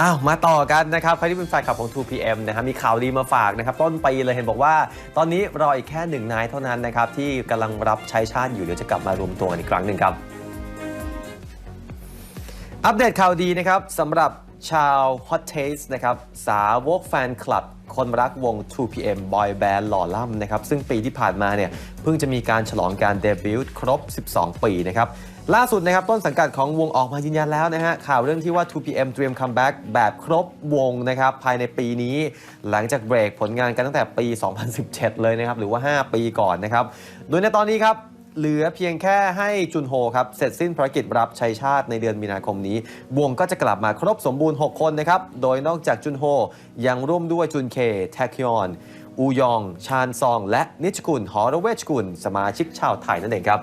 อ้าวมาต่อกันนะครับใครที่เป็นแฟนคลับของ 2PM นะครับมีข่าวดีมาฝากนะครับต้นปีเลยเห็นบอกว่า ตอนนี้รออีกแค่หนึ่งนายเท่านั้นนะครับที่กำลังรับใช้ชาติอยู่เดี๋ยวจะกลับมารวมตัวกันอีกครั้งหนึ่งครับ อัปเดตข่าวดีนะครับสำหรับ ชาว Hot Taste นะครับสาวกแฟนคลับ คนรักวง 2PM Boy Band หล่อล่ำนะครับซึ่งปีที่ผ่านมาเนี่ยเพิ่งจะมีการฉลองการเดบิวต์ครบ 12 ปีนะครับล่าสุดนะครับต้นสังกัดของวงออกมายืนยันแล้วนะฮะข่าวเรื่องที่ว่า 2PM เตรียมคัมแบ็กแบบครบวงนะครับภายในปีนี้ หลังจากเบรกผลงานกันตั้งแต่ปี 2017 เลยนะครับหรือว่า 5 ปีก่อนนะครับโดยในตอนนี้ครับ เหลือเพียงแค่ให้จุนโฮครับเสร็จสิ้นภารกิจรับชัยชาติในเดือนมีนาคมนี้ วงก็จะกลับมาครบสมบูรณ์ 6 คนนะครับ โดยนอกจากจุนโฮยังร่วมด้วยจุนเคแทคยอนอูยอง ชานซอง และนิชกุลหอระเวชกุล สมาชิกชาวไทยนั่นเองครับ